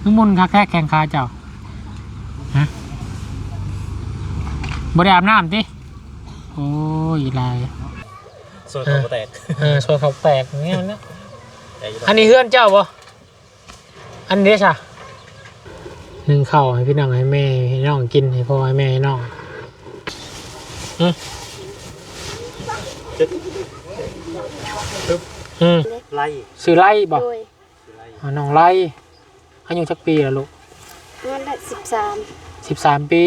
คือมุนคักแท้แข่งขาเจ้าฮะบ่ได้อาบน้ำติโอ้ยลายส่วนของแตกเออช่วยเขาแตกอย่างเงี้ยนะแต่อยู่อันนี้เพื่อนเจ้าบ่อันนี้ใช่หนึ่งข้าวให้พี่น้องให้แม่ให้น้องกินให้พ่อให้แม่ให้น้องอืมอืมไล่ซื้อไล่บ่โดยอ่าน้องไล่ อายุจักปีแล้วลูกมันได้สิบสามสิบสามปี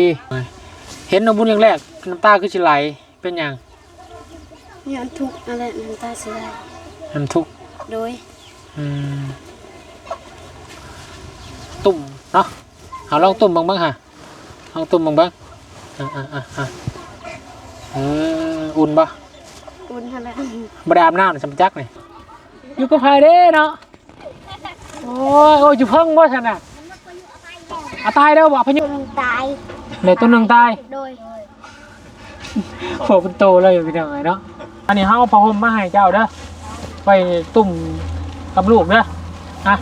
เห็นน้องบุญอย่างแรกน้ำตาคือสิไหลเป็นอย่างย้อนทุกข์อะไรน้ำตาเสียน้ำทุกข์โดยอืมตุ่มเนาะเอาลองตุ่มบ้างบ้างฮะลองตุ่มบ้างบ้างอ่าอ่าอ่าอ่าเอออุ่นปะอุ่นเท่านั้นบไดอาบน้ำจำจักนี่อยู่กับไผเด้เนาะ โอ้ยโอ้ยอยู่เพิ่งบ่ฉันน่ะอาตายแล้วบ่พายุตายในตัวหนึ่งตายโดยโหเป็นโตเลยพี่น้องไงเนาะอันนี้เขาเอาผ้าห่มมาให้เจ้าเด้อไปตุ่มกับลูกเด้ออะ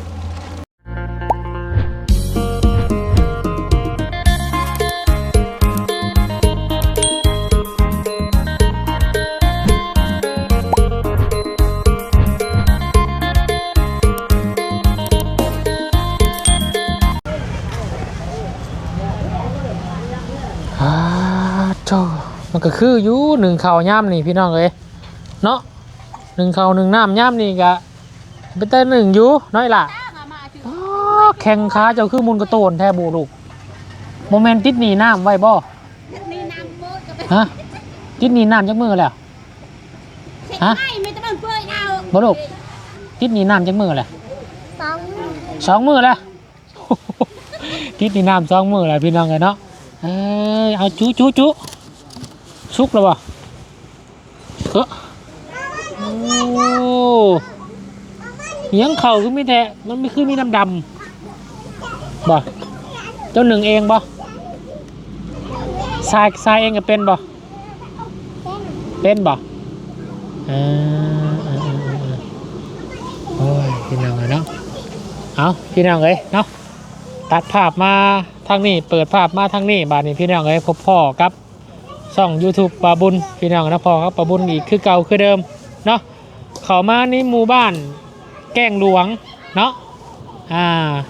มันก็คืออยู่หนึ่งข้าวย่ำนี่พี่น้องเอ้ยเนาะหนึ่งข้าวหนึ่งน้ำย่ำนี่กะเป็นแต่หนึ่งอยู่น้อยล่ะอ๋อแข่งขาเจ้าคือมุนกระโตนแทบูลูกโมเมนต์ติดหนีน้ำไว้บ่ฮะติดหนีน้ำจักมือแล้วฮะไม่ไม่ต้องเพื่อนเอาบ่ลูกติดหนีน้ำจักมือแล้วสองสองมือแล้วติดหนีน้ำสองมือแล้วพี่น้องเอ้ยเนาะเอ้ยเอาจุจุจุ สุกแล้วบ่เออโอ้เหียงเข่าคือไม่แท้มันไม่คือมีดำดำบ่เจ้าหนึ่งเองบ่ทรายทรายเองก็เป็นบ่เป็นบ่ออเออเออเออโอ้ยพี่น้องเอ้ยเนาะเอาพี่น้องเอ้ยเนาะตัดภาพมาทางนี้เปิดภาพมาทางนี้บาดนี้พี่น้องเอ้ยพบพ่อกับ ช่อง YouTube ปาบุญพี่น้องนะพ่อครับปาบุญอีกคือเก่าคือเดิมเนาะเข้ามาในหมู่บ้านแก้งหลวงเนาะอ่า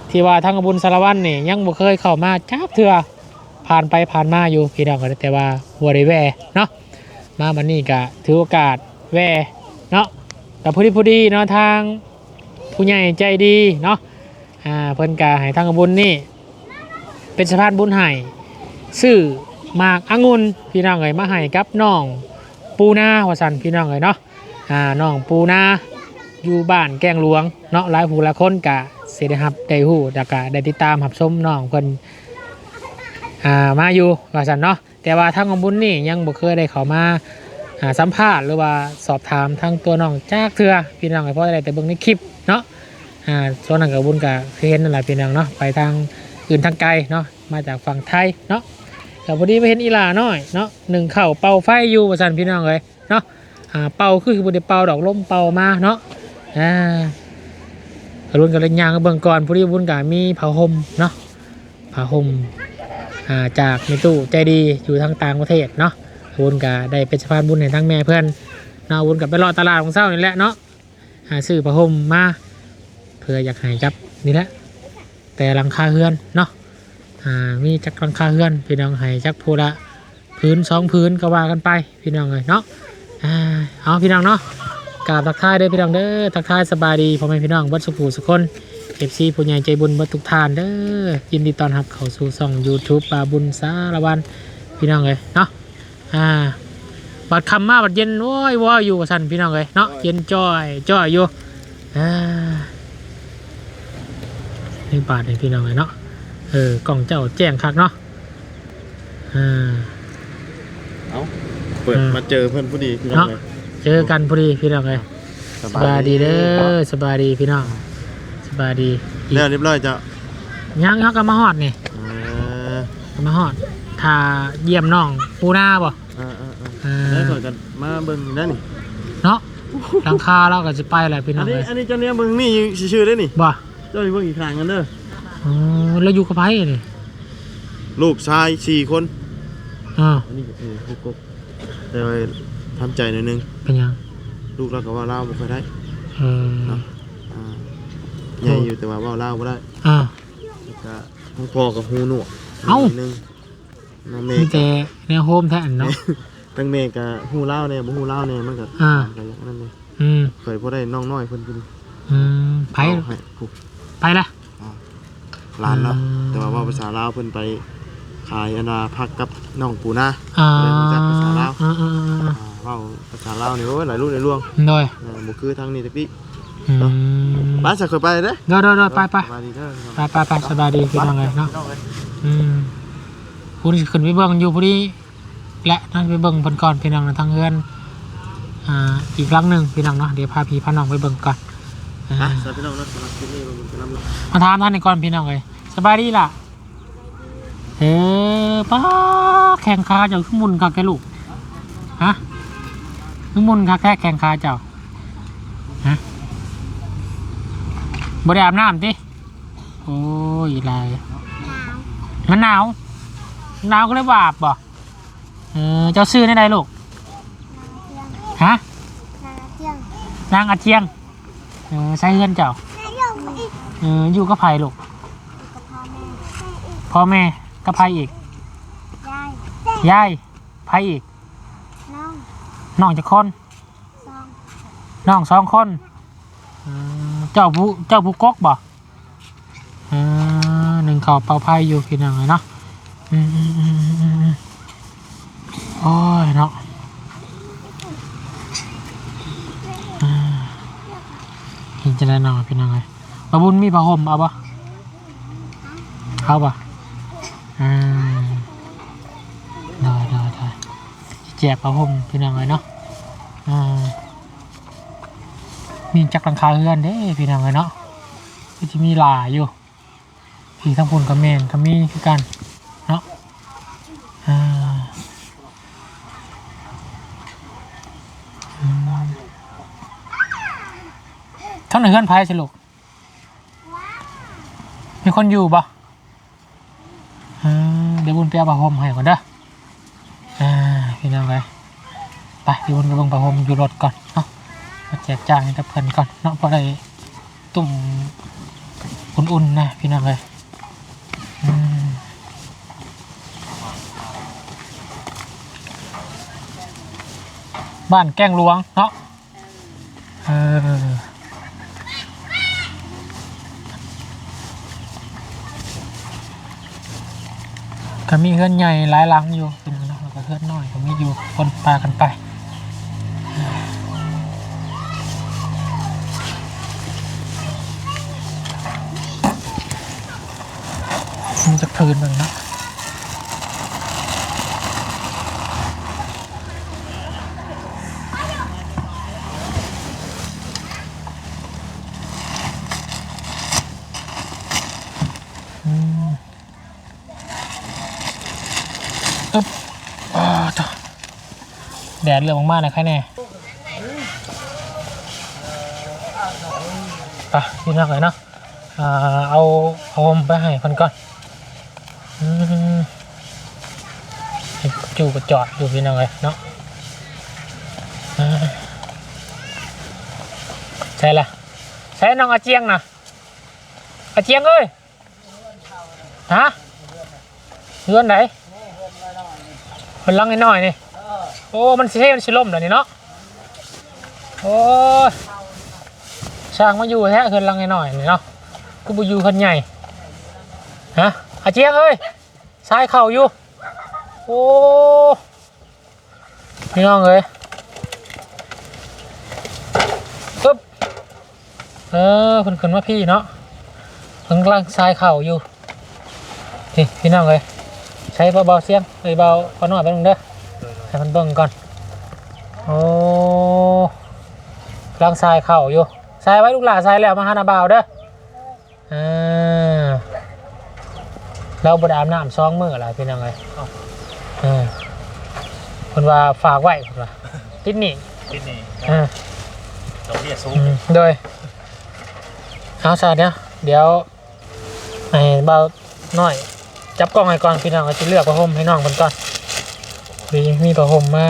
ที่ว่าทางบุญสารวัตรนี่ยังบ่เคยเข้ามาจับเถื่อผ่านไปผ่านมาอยู่พี่น้องก็แต่ว่าบัวได้แวเนาะมาบันนี้ก็ถือโอกาสแวเนาะกับผู้ดีผู้ดีเนาะทางผู้ใหญ่ใจดีเนาะอ่าเพิ่นกาให้ทางบุญนี่ เป็นสะพานบุญให้ซื้อ มากองุ่นพี่น้องเอ้ยมาให้กับน้องปูนาว่าซั่นพี่น้องเอ้ยเนาะอ่าน้องปูนาอยู่บ้านแกงหลวงเนาะหลายผู้หลายคนกะเสิได้รับได้ฮู้แล้วก็ได้ติดตามรับชมน้องเพิ่นอ่ามาอยู่ว่าสันเนาะแต่ว่าทางของบุญนี่ยังบ่เคยได้เข้ามาอ่าสัมภาษณ์หรือว่าสอบถามทางตัวน้องจากเทื่อพี่น้องเอ้ยเพราะได้แต่เบิ่งในคลิปเนาะอ่าส่วนนั้นกับบุญกับเคือนนั่นแหละพี่น้องเนาะไปทางอื่นทางไกลเนาะมาจากฝั่งไทยเนาะ แต่พอดีไปเห็นอีลาน้อยเนาะหนึ่งเข่าเป่าไฟอยู่ประสันพี่น้องเลยเนาะอ่าเป่าคือบุญเป่าดอกลมเป่ามาเนาะอ่ารุ่นกับเล่นยางกับเบิ่งก่อนพอดีบุญกับมีผ้าห่มเนาะผ้าห่มอ่าจากในตู้ใจดีอยู่ทางต่างประเทศเนาะบุญกับได้เป็นสะพานบุญให้ทั้งแม่เพื่อนเนาะบุญกับไปรอตลาดของเศร้านี่แหละเนาะหาซื้อผ้าห่มมาเพื่ออยากให้ครับนี่แหละแต่หลังคาเฮือนเนาะ อ่ามีจักหลังคาเฮือนพี่น้องให้จักพูละพื้นสองพื้นก็ว่ากันไปพี่น้องเลยเนาะอ่าเอาพี่น้องเนาะกราบทักทายเด้อพี่น้องเด้อทักทายสบายดีพ่อแม่พี่น้องเบัดสุขูสุขคนเอฟซีผู้ใหญ่ใจบุญเบัดทุกทานเด้อยินดีต้อนรับเข้าสู่ช่อง YouTube ปลาบุญสารวันพี่น้องเลยเนาะอ่าบัดคำมาบัดเย็นโว้ยว้อยอยู่กับสันพี่น้องเลยเนาะเย็นจ้อยจ้อยอยู่อ่าในบาทในพี่น้องเลยเนาะ เออกล่องเจ้าแจ้งคักเนาะอ่า เอ้าเปิดอืมมาเจอเพื่อนผู้ดีพี่น้องเลย เจอกันพอดีพี่น้องเลยสบายดีเด้อสบายดีพี่น้องสบายดีเรียบเรียบร้อยจ้ะยังเขาก็มาฮอดนี่เออก็มาฮอดถ้าเยี่ยมน้องปูหน้าบ่เออเออเอออ่าได้สวยกันมาเบิ่งได้นี่เนาะหลังคาเราก็จะไปแหละพี่น้อัอนงนี้เลยอันนี้เจ้าเนี้ยเบิ่งนี่ชื่อได้นี่บ่ เจ้าอยู่เบิ่งอีกครั้งกันเด้อ อ๋อแล้วอยู่กับไผนี่ลูกชายสี่คนอ่าอันนี้ก็เออลูกกบแต่ว่าทำใจหน่อยนึง เป็นยังลูกเราก็ว่าเล่าวบ่ค่อยได้เอออ่าใหญ่อยู่แต่ว่าเว่าเล่าวบ่ได้อ่าแล้วก็ทั้งพ่อกับหูหนวกเอ้า หน่ยนึงน้องเมมีย์แต่แนวโฮมแท้อันเนาะ ทั้งเมย์กับหูเล่าวเนี่ยบ่หูเล่าวเนี่ยมันก็อ่าก็อย่างนั้นเลยอืมเคยพอได้น้องน้อยเพิ่นกินอืมไผเอาให้ผูกไปละ ร้านเนาะอืมแต่ว่าเว่าภาษาลาวเพิ่นไปขายอนนาพักกับน้องปูนาอ่าเรียนรู้จักภาษาลาวอ่าอ่าอ่าอ่าอ่าเว้าภาษาลาวนี่โอ้ยหลายรุ่นหลายร่วงโดยอ่าบ่คือทางนี้ตะกี้อืมบ้านสักเคยไปเด้อโดยโดยโดยไปไปสบายดีเด้อไปไปไปสบายดีคือทางไงเนาะพี่องอ้ยอืมผู้ที่ขึ้นไปเบิ่งอยู่ผู้ที่และนั่นไปเบิ่งเพิ่นก่อนพี่น้องนะทางเฮือนอ่าอีกครั้งหนึ่งพี่น้องเนาะเดี๋ยวพาพี่พาน้องไปเบิ่งก่อน อ่าอะสวัสดีพี่น้องเนาะสำหรับคลิปนี้ผมจะนำ มาถามท่านนี่ก่อนพี่น้องเลยสบายดีล่ะ เออป้าแข่งขาเจ้าขึ้นมุนคักแกลูก ฮะขึ้นมุนคักแค่แข่งขาเจ้า ฮะบริอาบน้ำติโอ้ยลายมันหนาวหนาวก็เลยบาบบ่เออเจ้าซื้อในใดลูก ฮะเที่ยงนางอาเจียง เออใช้เงินเจ้าเอออยู่กับไผ่ลูกกับพ่อแม่พ่อแม่กับไผ่อีกยายยายไผ่อีกน้องน้องจะคนซองน้องสองคนเออเจ้าผู้เจ้าผู้กกบ่เออหนึ่งเขาเป่าไผ่อยู่พี่น้องเลยเนาะอืมอืมอืมอืมอืมโอ้ยเนาะอ่าเห็น จะได้นอนพี่น้องเลยบาบุญมีผ้าห่มเอาปะเอาปะอ่าได้ได้ได้แจกผ้าห่มพี่น้องเลยเนาะอ่ามีจักรังคาเฮือนเด้พี่น้องเลยเนาะก็จะมีหลายอยู่พี่ทั้งพุ่นกับเมนก็มีคือกันเนาะอ่าอืมทั้งหนึ่ง เฮือนไพ่สิลูก มีคนอยู่ปะอ่เดี๋ยวบุญไปเอาผ้าห่มให้ก่อนเด้อพี่น้องเลยไปพี่บุญไปเบิ่งผ้าห่มอยู่รถก่อนเนาะมาแจกจ่ายให้กับเพื่อนก่อนเนาะเพราะได้ตุ่มอุ่นๆนะพี่น้องเลยบ้านแก้งหลวงเนาะเออ ก็มีเพื่อนใหญ่หลายหลังอยู่เป็นเนาะแล้วก็เพื่อนน้อยก็มีอยู่คนปลากันไปมันจะพื้นมันนะอืมอึ๊บอ่าจ้ะ แดดเรื่องมากๆนะใครแน่ไปพี่นักเลยเนาะเอาเอาผมไปให้คนก่อนจูก็จอดอยู่พี่น้องเลยเนาะใช่ละใช่น้องอาเจียงนะอาเจียงเอ้ยฮะเฮือนไหนมันลังน้อยนี่ โอ้ มันสิเท่มันสิล่มแล้วนี่เนาะ โอ้ช่างมาอยู่แท้เฮือนลังน้อยนี่เนาะกูไปอยู่คนใหญ่ ฮะอาเจียงเอ้ยสายเข่าอยู่ โอ้พี่น้องเอ้ยปึ๊บเออคุณคุณว่าพี่เนาะเพิ่งกำลังสายเข่าอยู่นี่พี่น้องเอ้ยใช้เบาๆเสียงเอ้ยเบาพอหน่อยไปบนึงเด้อ ให้มันเบิ่งก่อน โอ้กำลังสายเข่าอยู่สายไว้ลูกหลานสายแล้วมาหาหนาบ่าวเด้ออ่าเราบไดอาบน้ำซองมืออะไรพี่น้องเลยเออคนว่าฝากไว้คนว่าติดหนี่ที่นี่เออดอกเบี้ยสูงอืมโดยเอาซะเดี๋ยวเดี๋ยวให้เบาหน่อย จับกล้องให้ก่อนพี่น้องก็จะเลือกผ้าห่มให้น้องมันก่อน มีมีผ้าห่มมา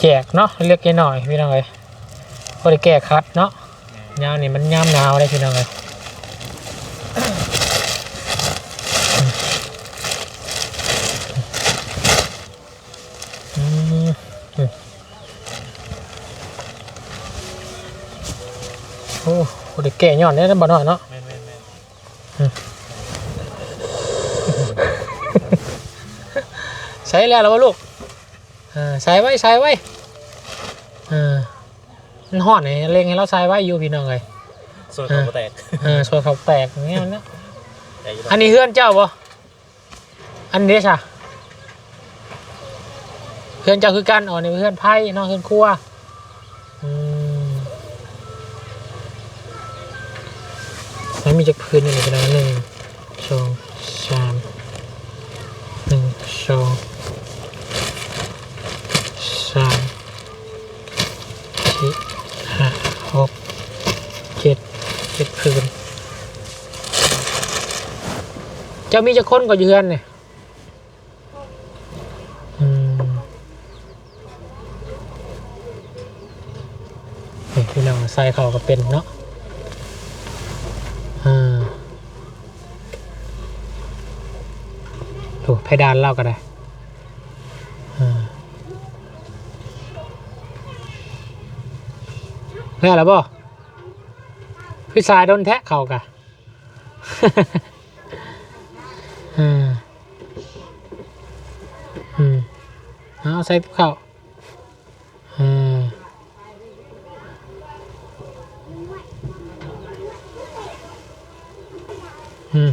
แจกเนาะเลือกแค่หน่อยพี่น้องเลยก็ได้แก้คัดเนาะยาวนี่มันยามหนาวเลยพี่น้องเลยอืมอืมโอ้ก็ได้แก้ย้อนได้บ่น้อยเนาะ แม่นแม่นแม่น ใช้แล้วเหรอวะลูกเออใช้ไว้ใช้ไว้เออมันห่อนไงเล็งให้เราใช้ไว้อยู่พี่น้องเลยส่วนของบ่แตกเออช่วยเขาแตกอย่างเงี้ยนะแต่อยู่อันนี้เพื่อนเจ้าปะอันนี้ใช่เพื่อนเจ้าคือกันอ๋อนี่เพื่อนไพ่น้องเพื่อนครัวอืมแล้วมีจักพื้นอยู่ในกระดานหนึ่งสองสามหนึ่งสองสามสี่ห้าหกเจ็ดเจ็ดพื้น เจ้ามีจะค้นก็อยู่เฮือนเนี่ยอืมเฮ้ยพี่น้องใส่เขาก็เป็นเนาะอ่าถูกเพดานเล่าก็ได้แม่แล้วบ่พี่สายโดนแทะเขากะ อืมอืม เอาใส่ข้าวอืมอืม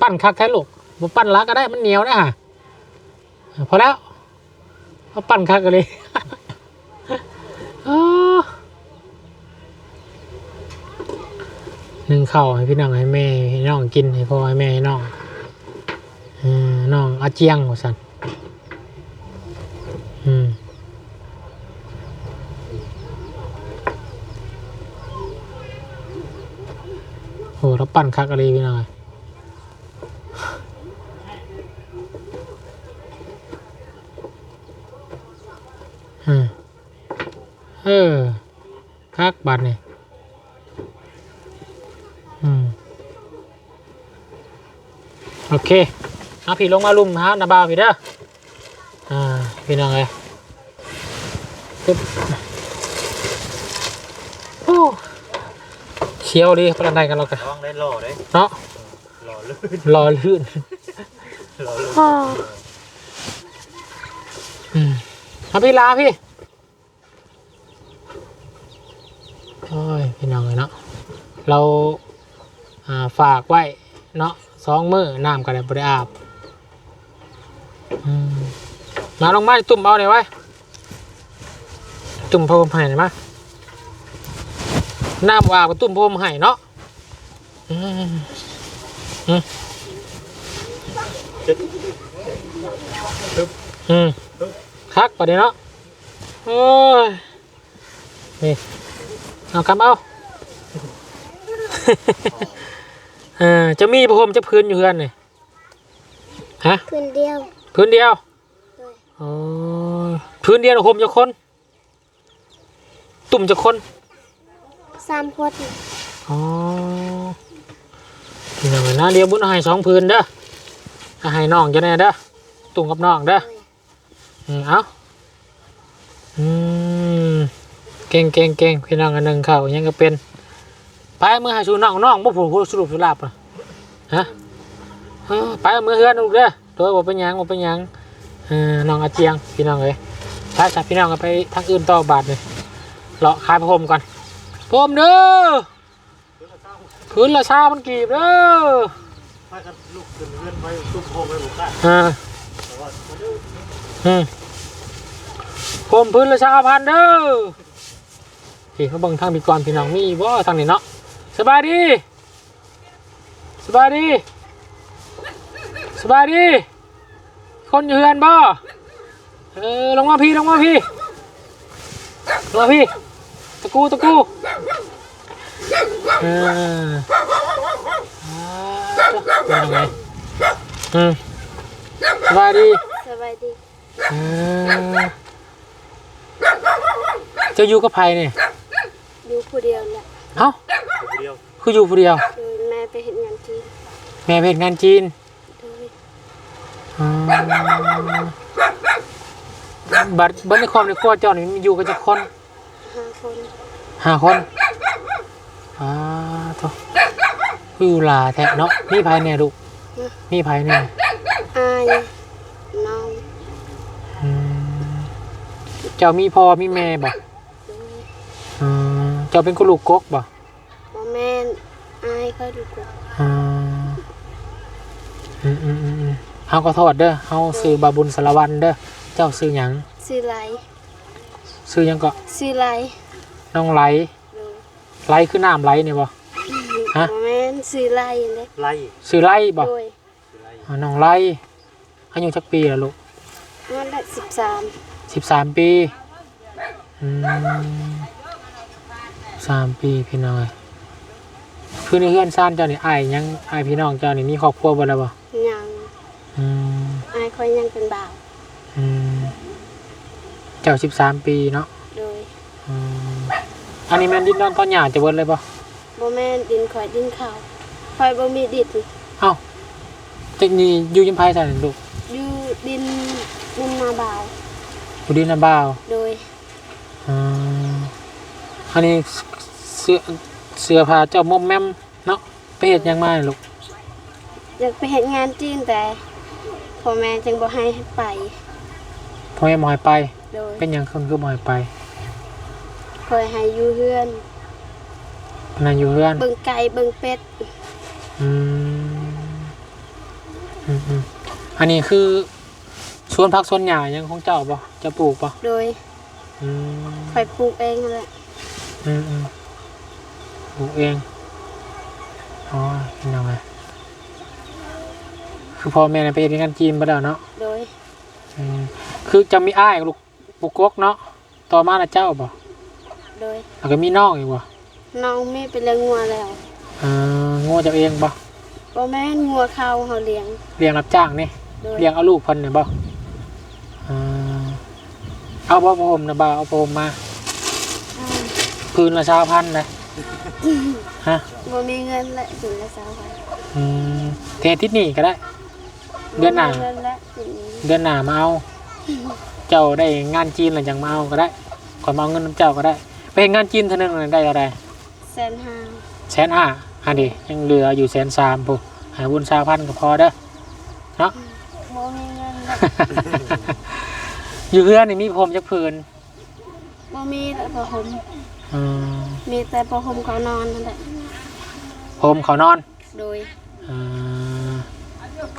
ปั้นคักแท้ลูกบ่ปั้นลักก็ได้มันเหนียวนะฮะพอแล้วเอาปั้นคักกันเลย อ้อหนึ่ง ข้าวให้พี่น้องให้แม่ให้น้องกินให้พ่อให้แม่ให้น้องอน้องอาเจียงว่าสันอืมโหเราปั่นคักอะไรพี่น้องเอ้ยอืมเออคักบัตรนี่อืม โอ เคเอาพี่ลงมาลุมฮะนาบาวพี่เด้ออ่าพี่น้องเลยปึ๊บโอ้เขียวดีประกันใดกันเรากันระวังได้หล่อเด้เนาะหล่อลื่นรอลื่นหล่อลื่นอืมเอาพี่ลาพี่โอ้ยพี่น้องเลยเนาะเราอ่าฝากไว้เนาะ สองมือน้ำก็ได้บริอาบมาลงมาตุ่มเอาหน่ยไว้ตุ่มพรมไห่หมาน้ำว่ากับตุ่มพรมไห่เนาะอืมอืมคักปะเดี๋ยวเนาะโอ้ยนี่เอากำเอา ออจะมีพรมจะพื้นอยู่เพื่อนนี่ฮะคืนเดียว พื้นเดียวเลยอ๋อพื้นเดียวห่มจะคน ตุ่มจะคนสามคนอ๋อนี่นะนะเดียวบุญเอาให้สองพื้นเด้อเอาให้น้องจะแน่เด้อตุ่มกับน้องเด้ออืมเอาอืมเก่งเก่งเก่งพี่น้องอันหนึ่งเข่ายังก็เป็น ไปเอามือให้ชูน้องน้องบ่ผูกสรุปสุราบอะฮะเออไปเอามือเฮือนลูกเด้อโดยบ่เป็นหยังบ่เป็นหยังเออน้องอาเจียงพี่น้องเอ้ยไปจับพี่น้องกันไปทางอื่นต่อบาทเลยเลาะคายพระพรหมก่อนพรหมเด้อพื้นละชามันกีบเด้อถ้ากันลูกขึ้นเลื่อนไปตุ้มโพงไปบุกได้อ่าแต่ว่าบ่ดื้ออืมพรหมพื้นละชาพันเด้อพี่เขาเบังทางพี่กรพี่น้องมีบ่ทางนี้เนาะ สบายดีสบายดีสบายดี คนอยู่เฮือนบ่เออลงมาพี่ลงมาพี่มาพี่ ตะกูตะกูเอออ่าเป็นยังไงอืมสบายดีสบายดีเออเจะอยู่กับใครเนี่ยอยู่ผู้เดียวแหละ เอ้าคืออยู่ผู้เดียว โดยแม่ไปเห็นงานที่แม่เป็นงานจีนโดยอืมบัดบัดในความในครัวเจ้านี่มีอยู่กันจะคนห้าคนห้าคนอ่าโตคืออยู่หลาแท้เนาะมีภายในลูกมีภายในอายน้องอืมเจ้ามีพ่อมีแม่บ่โดย อืมเจ้าเป็นกุลูกกกบ่บ่แม่นอายเขาดูกูอืมอืมอืมอืมอืมเฮาก็โทษเด้อเฮาซื้อบาบุญสารวันเด้อเจ้าซื้อหยังซื้อไหลซื้อหยังก็ซื้อไหลน้องไหลโดยไหลคือน้ำไหลนี่บ่ ฮะ บ่แม่นซื้อไหลเด้ไล่ซื้อไหลบ่โดยอ๋อน้องไหลอายุจักปีล่ะลูก มันได้สิบสามสิบสามปีอืม สามปีพี่น้อยคือในเฮือนซ่านเจ้านี่อ้ายยังอ้ายพี่น้องเจ้านี่มีครอบครัวบ่แล้วบ่ยังอืมอายคอยยังเป็นบ่าวอืมเจ้าสิบสามปีเนาะโดยอืมอันนี้แม่นดินนอนตอนหยาจะเบิดเลยป่ะบ่แม่นดินคอยดินขาวคอยบ่มีดินเอ้าเทคนิคอยู่ยิมไพ่ใส่ลูกอยู่ดินดินนาบ่าวอยู่ดินน้ำบ่าวโดยอืม อันนี้เสื้อเสื้อผ้าเจ้าม่อมแม่มเนาะไปเฮ็ดหยังมาเนี่ยลูกอยากไปเห็นงานจีนแต่พ่อแม่จึงบ่ให้ไปพ่อแม่บ่ให้ไป โดยเป็นหยังคนคือบ่ให้ไปคอยให้อยู่เฮือนเพนนันอยู่เรือนเบิ่งไก่เบิ่งเป็ดอืมอืมอืมอันนี้คือสวนผักสวนหญ้าหยังของเจ้าบ่เจะปลูกบ่โดยอืม คอยปลูกเองนั่นแหละ อืมอืมปลูกเอง อ๋อเป็นยังไงคือพ่อแม่น่ะไปเรียนงานจีนมาแล้วเนาะโดยอืมคือจะมีอ้ายลูกปุกกกเนาะ ต่อมาน่ะเจ้าบ่โดยแล้วก็มีน้องอีกบ่น้องมีเป็นเลี้ยงงัวแล้วเอ่องัวเจ้าเองบ่บ่แม่นงัวเขาเฮาเลี้ยงเลี้ยงรับจ้างนี่ โดยเลี้ยงเอาลูกเพิ่นเนี่ยบ่เอ่อเอาบ่พ่อผมนะบ่าวเอาพ่อผมมาอ่า คืนละชาวพันนะฮะบ่มีเงินและสินละสาวพันอืมเทอาทิศนี้ก็ได้ เดือนหน้า บ่มีเงินและสินนี้เดือนหน้ามาเอา เจ้าได้งานจีนหรือยังมาเอาก็ได้ก่อนมาเอาเงินน้ำเจ้าก็ได้ ไปเฮ็ดงานจีนเท่านึงน่ะได้อะไรแสนห้าแสนห้าอันนี้ยังเหลืออยู่แสนสามปุ๊หาบุญชาวพันก็พอเด้อเนาะบ่มีเงินและอยู่เพื่อนนี่มีผมจักพื้นบ่มีแต่ผ้าห่ม อืมมีแต่ผ้าห่มเขานอนนั่นแหละผมเขานอนโดยอ่า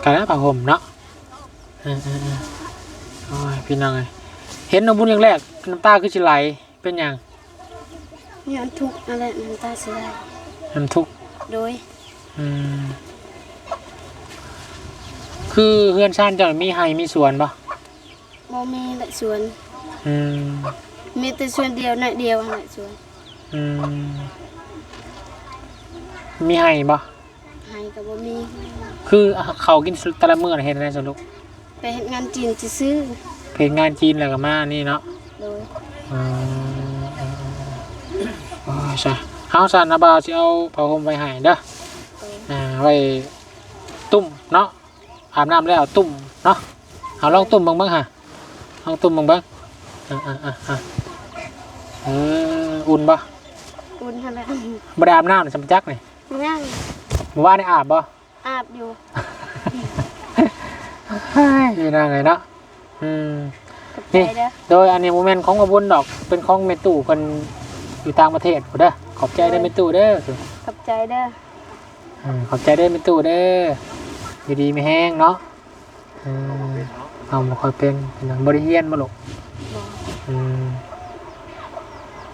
กันนะผ้าห่มเนาะอ่าๆๆโอ้ยพี่น้องไงเห็นน้องบุญอย่างแรกน้ำตาคือจิไหลเป็นอย่างย้อนทุกข์นั่นแหละน้ำตาสิไหลน้ำทุกข์ โดยอืมคือเพื่อนชานเจ้ามีไห้มีสวนปะบ่มีและสวนอืม มีแต่สวนเดียวหน่อยเดียวนั่นแหละสวนอืมมีไห้ปะให้ก็บ่มีคือเขากินแต่ละมื้อน่ะเห็นได้สนุกไปเฮ็ดงานจีนซื้อเพลงงานจีนแล้วก็มานี่เนาะๆโดยอืมอืมอืมอืมโอ้ยใช่เฮาสันนะบ่าวสิเอาผ้าห่มไว้ให้เด้อโดยอ่าไว้ตุ่มเนาะอาบน้ำแล้วตุ่มเนาะเอาลองตุ่มเบิ่งเบิ่งฮะลองตุ่มเบิ่งเบิ่ง อ่าอ่าอ่าอ่าเอออุ่นปะอุ่นหั่นแหละบ่ได้อาบน้ำนี่สำจักนี่ย่างเมื่อวานนี่อาบบ่อาบอยู่เฮ้ยนี่น่าไงเนาะอืม กับใจนี่ เด้อโดยอันนี้โมเมนต์ของกระบุญดอก เป็นของเมตู่เป็นอยู่ต่างประเทศพุ่นเด้อขอบใจได้อเมตู่เด้อกับใจเด้ออืมขอบใจได้อเมตู่เด้ออยู่ดีไม่แห้งเนาะอืมเอาบ่ค่อยเป็นเป็นหยังบริเฮียนมาหรอกบ่อืม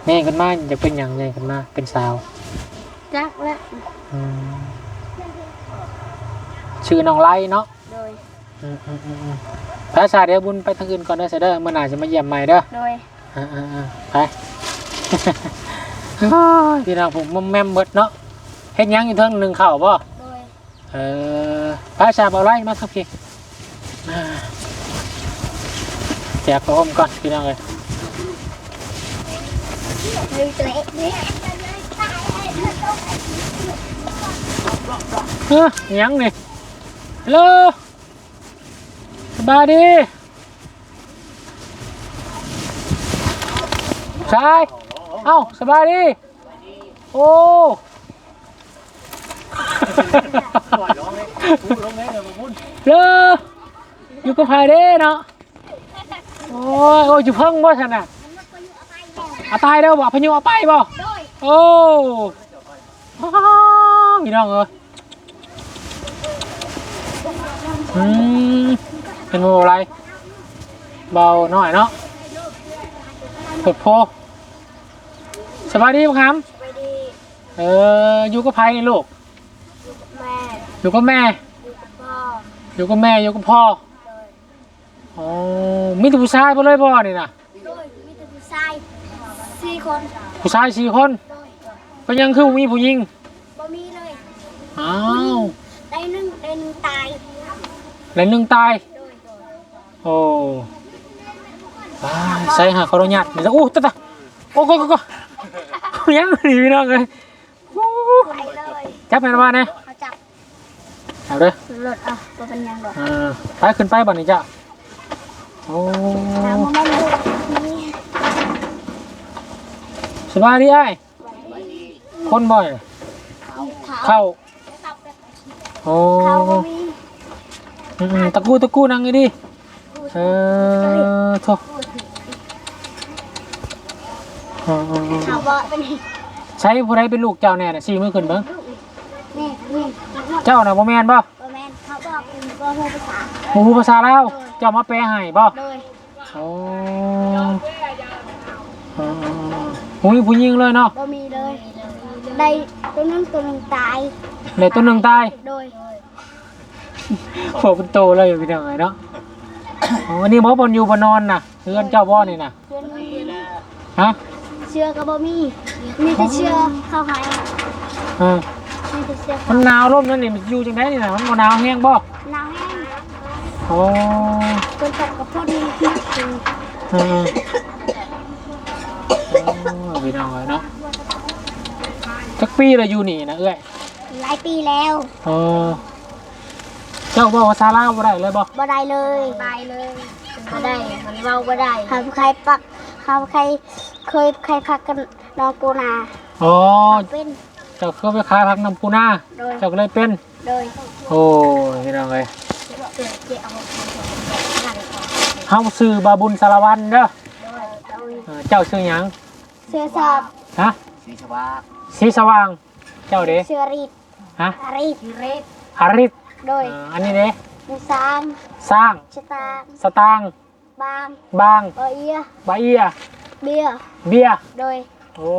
แม่กันมาอยากเป็นอย่างไงกันมาเป็นสาวจักและอืมชื่อน้องไล่เนาะโดยอืมอืมอืมอืมพระชาเดี๋ยวบุญไปทางอื่นก่อนเด้อเสยเด้อเมื่อหน่าจะมาเยี่ยมใหม่เด้อ โดยอ่าอ่าอ่าไปโอ้ยพี่น้องผมมอมแมมเบิดเนาะเฮ็ดหยังอยู่เทิงหนึ่งเข่าวบ่โดยเออพระชาบเอาไรมาสักทีอ่าแจกกระอมก่อนพี่น้องเลยลืมตัว เองเนี่ยเฮ้ยหยังนี่ฮัลโหลสบายดีชายเอ้าสบายดีโอ้เลออยู่กับไผเด้เนาะโอ้ยโอ้ยอยู่เพิ่งบ่ฉันน่ะ เอาตายแล้วบ่พายุเอาไปบ่โดยโอ้อ้าวพี่น้องเอ้ยอืมเป็นโมอะไร เบาหน่อยเนาะกดโพสบายดีมั้งครับไปดีเอออยู่กับไผนี่ลูกแม่ อยู่กับแม่ อยู่กับพ่ออยู่กับแม่อยู่กับพ่อโดยอ๋อมีแต่ผู้ชายไปเลยบ่นี่นะ โดยมีแต่ผู้ชาย สี่คนผู้ชายสี่คนโดยก็ยังคือมีผู้หญิงบ่มีเลยอ้าวได้หนึ่งได้หนึ่งตายแล้วหนึ่งตาย โดยโดยโอ้ว้ายใส่หาเขาเราหยัดนี่ซะโอ้ตะตะโอ้ก็ก็ก็ยังนี่พี่น้องเลยโอ้ไปเลยจับแม่นว่าเนี่ยเขาจับเอาเด้อรถอะบ่เป็นหยังดอกอ่าไปขึ้นไปบ่นี่จ้ะโอ้น้ำมันไม่รู้นี่ สบายดีไอ้ายคนบ่อยเขาเข้าโอ้เขาบ่มีอืมๆตะกูตะกูนั่งอยู่ดิเออโถอ๋อเขาบ่เป็นนี่ใช้ผู้ใดเป็นลูกเจ้าแน่น่ะสี่มือขึ้นเบิ่งนี่นี่เจ้าน่ะบ่แม่นบ่บ่แม่นเขาบอกเป็นบ่ฮู้ภาษาบ่ฮู้ภาษาลาวเจ้ามาแปลให้บ่โดยโอ้อ๋อ ผู้หญิงผู้หญิงเลยเนาะบ่มีเลย ได้ตัวหนึงตัวหนึงตายเดี๋ยวตัวหนึงตายโดย โอ้เป็นโตเลยพี่น้องเอ้ยเนาะอ๋อนี่บ่บ่นอยู่บ่นอนน่ะเฮือนเจ้าบ่นี่น่ะเพื่อนมีฮะเชือก็บ่มี มีแต่เชือเข้าหายเออมีแต่เชือมันหนาวร่มนั่นนี่มันอยู่จังไดนี่น่ะมันบ่หนาวแฮงบ่หนาวแห้งโอ้คนตกกับพ่นนักคือเออโอ้ พี่น้องเอ้ยเนาะจักปีละอยู่นี่นะเอ้ยหลายปีแล้วเออเจ้าบอกภาษาลาวบ่ได้เลยบ่บ่ได้เลยตายเลยบ่ได้มันเว้าบ่ได้หาใครปักหาใครเคยใครพักกันนองปูนาอ๋อเป็นเจ้าเคยไปขายผักน้ำปูนาโดยเจ้าก็เลยเป็นโดยโอ้ยพี่น้องเอ้ยเกิดเกี่ยวกับกันเฮาซื้อบาบุญสารวันเด้อโดยโดยเออเจ้าชื่อหยัง เสื้อสอบฮะสีสว่าง เจ้าเด้เสื้อรีดฮะรีดรีดอาริสโดยเอ่ออันนี้เด้มีสามสร้างชะตาสตางค์บางบางเอเอียบาเอียเบียร์เบียร์โดยโอ้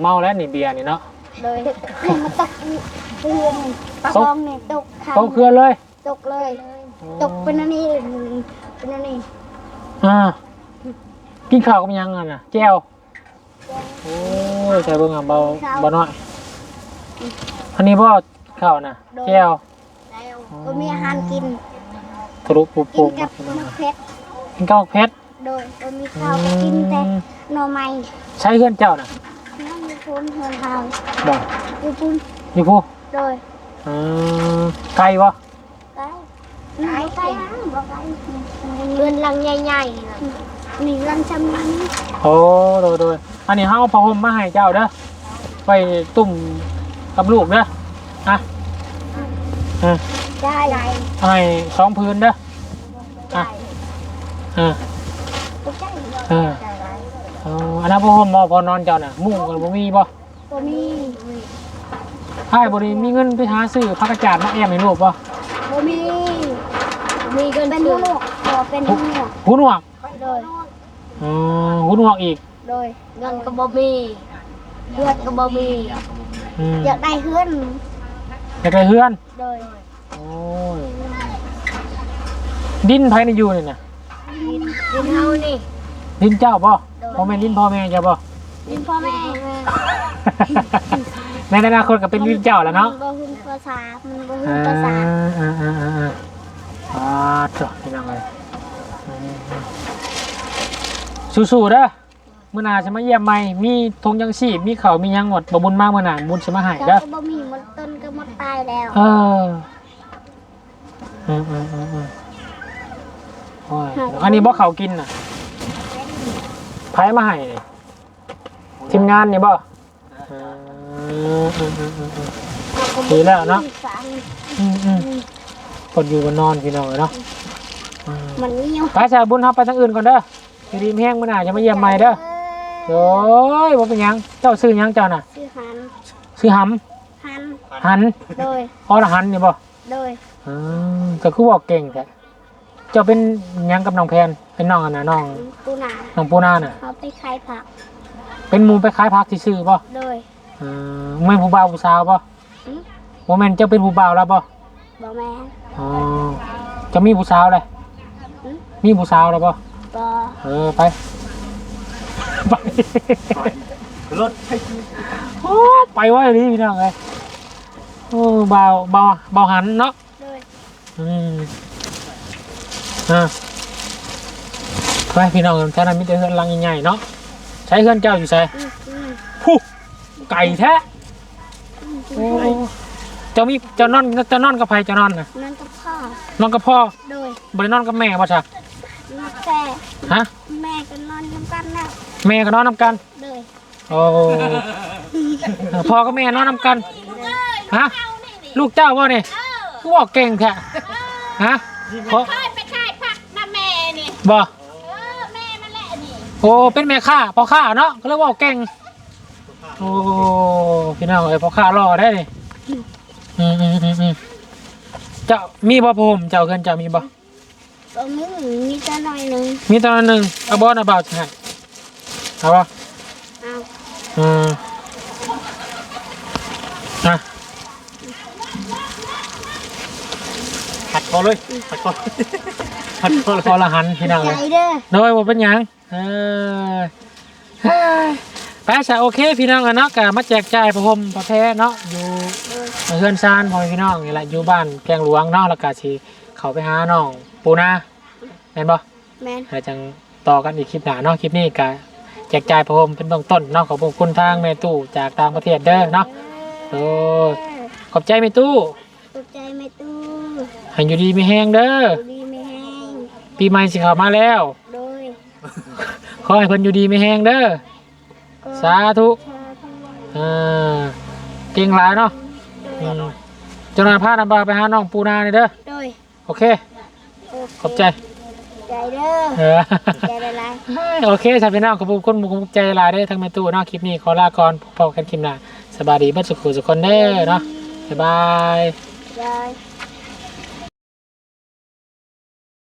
เมาแล้วนี่เบียร์นี่เนาะโดยให้มาตกเรือนปลาตกทองเนี่ยตกคันเขาเคลื่อนเลย ตกเลย ตกเป็นอันนี้เป็นอันนี้อ่ากินข้าวกับหยังอะน่ะแก้ว โอ้ยใส่เบิ่งอะเบาเบาน้อยอันนี้บ่ข้าวน่ะแก้วแล้วก็มีอาหารกินทะลุปูกิปูนกับมะเขือกินข้าวกับเพชรโดยก็มีข้าวก็กินแต่หน่อไม้ใช้เพื่อนเจ้าน่ะนั่งอยู่พูนเฮือนเฮาบ่อยู่พูนอยู่ผู้โดยอืมไก่บ่ไก่ไก่ไก่บ่ไก่เรือนหลังใหญ่ๆน่ะ นี่เรือนชำนี้โอ้โดยโดยอันนี้เฮาเอาผ้าห่มมาให้เจ้าเด้อไปตุ่มกับลูกเด้อฮะอ่าได้เอาให้สองพื้นเด้ออะอ่าเออเอาอันนั้นผ้าห่มบ่พอนอนเจ้าน่ะมุ้งกันบ่มีบ่ก็มีใช่บ่ได้มีเงินไปหาซื้อผักกระจาดมาแอมให้ลูกบ่บ่มีมีกันเป็นหูหนวกพอเป็นหูหนวกหูหนวกโดย อ๋อหูหนวกอีก โดยเงินก็บ่มีเลือดก็บ่มีอืมอยากได้เฮือนอยากได้เฮือน โดยโอ้ย ดินภายในอยู่นี่น่ะดินดินเฮานี่ ดินเจ้าบ่โดยพ่อแม่นดินพ่อแม่เจ้าบ่บดินพ่อแม่ในอนาคตก็เป็นวินเจ้าแล้วเนาะ มันบ่ฮึ่มภาษามันบ่ฮึ่อ่ามภาษา อ่าอ่าอ่าอ่าอ่าจ้ะพี่น้องเลย สู้ๆเด้อมื่อหนาจะมาเยี่ยมใหม่มีธงยังชีพมีเขาวมีหยังหมดบบุญมากมื่อหนาบุญจะมาใหายแล้วเด้อ ก็บ่มีมันต้นก็หมดตายแล้วเอออืมอืมอืมอืมโอ้ยอันนี้บ่เขากินน่ะไผมาให้นี่ทีมงานนี่บ่เอออืมอืมอืมอืม ดีแล้วเนาะ อืมอืมกดอยู่กันนอนพี่น้องเลยเนาะอืมมันเงี้ยว ไปชาบุญเฮาไปทางอื่นก่อนเด้อ อยู่ดีมีแห้งมื่อหนาจะมาเยี่ยมใหม่เด้อโอ้ยบ่เป็นหยังเจ้าซื้อหยังเจ้าน่ะ ชื่อหันซื้อหหันำหันโดย อรหันนี่บ่โดย อืมก็คือบอกเก่งแต่เจ้าเป็นหยังกับน้องแพนเป็นน้องอันน่ะน้องปูนาน้องปูนาน่ะ เขาไปขายผัก เป็นหมูไปขายผักที่ซื้อบ่โดย อืมแม่นผู้บ่าวผู้สาวบ่อืมบ่แม่นเจ้าเป็นผู้บ่าวแล้วบ่บ่แม่นอ๋อเจะมีผู้สาวเลยอืมมีผู้สาวแล้วบ่ บ่เออไป ไปรถโอ้ไปว่าอย่างนี้พี่น้องเลยโอ้เบาเบาเบาหันเนาะโดยอืมอะไปพี่น้องแค่นั้นมิเตอร์เฮือนหลังใหญ่ๆเนาะใช้เฮือนเจ้าอยู่ใส่อืมอืมผู้ไก่แท้โอ้เจ้ามีเจ้านอนเจ้านอนกับใครเจ้านอนน่ะนั่นก็พ่อนอนกับพ่อโดยบรินอนกับแม่ป่ะจ๊ะนัก แต่ฮะ แม่ก็นอนน้ำกันแล้วแม่ก็นอนนำกันโดยโอ้พ่อกับแม่นอนนำกัน ฮะ ลูกเจ้าบ่เนี่ยกูบอกเก่งแท้ฮะเพราะเคยไปขายผักน้าแม่นี่บ่เออแม่มันแหละนี่โอ้เป็นแม่ค้าพ่อค้าเนาะก็เลยบอกเก่ง โอ้พี่น้องเอ้ยพ่อค้ารอได้นี่อืมอืมอืมอืมเจ้ามีบ่ผมเจ้าเกินเจ้ามีบ่ ตัวมึงมีแต่หน่อยหนึงมีตอนหนึ่งเอาบอสเอาเบาจะให้เอาบ่เอาอืมอะหัดคอเลยหัดคอหัดคอเลยพอละหันพี่น้องใจเลยเด้อโดยบ่เป็นหยังเออเฮ้ยไปซะโอเคพี่น้องอะเนาะกะมาแจกจ่ายประพรมประแพ้เนาะอยู่เฮือนซานพ่อแม่พี่น้องนี่แหละอยู่บ้านแกงหลวงเนาะแล้วก็สิเข้าไปหาน้อง ปูนาแม่นบ่แม่นแล้วจังต่อกันอีกคลิปหน้าเนาะคลิปนี้กะแจกจ่ายประพรมเป็นเบื้องต้นเนาะขอบคุณทางแม่ตู้จากต่างประเทศเด้อเนาะโอ้ยขอบใจแม่ตู้ตกใจไหม่ตู้ให้อยู่ดีมีแห้งเด้อดูดีไม่แห้งปีใหม่สิเข้ามาแล้ว โดยขอให้เพิ่นอยู่ดีมีแห้งเด้อก็สาธุเธอทั้งหมดอ่าเก่งหลายเนาะอืมเจ้าหน้าพานำบาไปหาน้องปูนานี่เด้อ โดย โอเคโเค ขอบใจใจเด้อเออใจละลายโอเคสำหรับพี่น้องขอบคุณมุกใจหลายเด้อทั้งแม่ตู้เนาะคลิปนี้ขอลาก่อนพบกันคลิปหน้าสบายดีเบัดสุขสุขคนเด้อเนาะบ๊ายบายใจ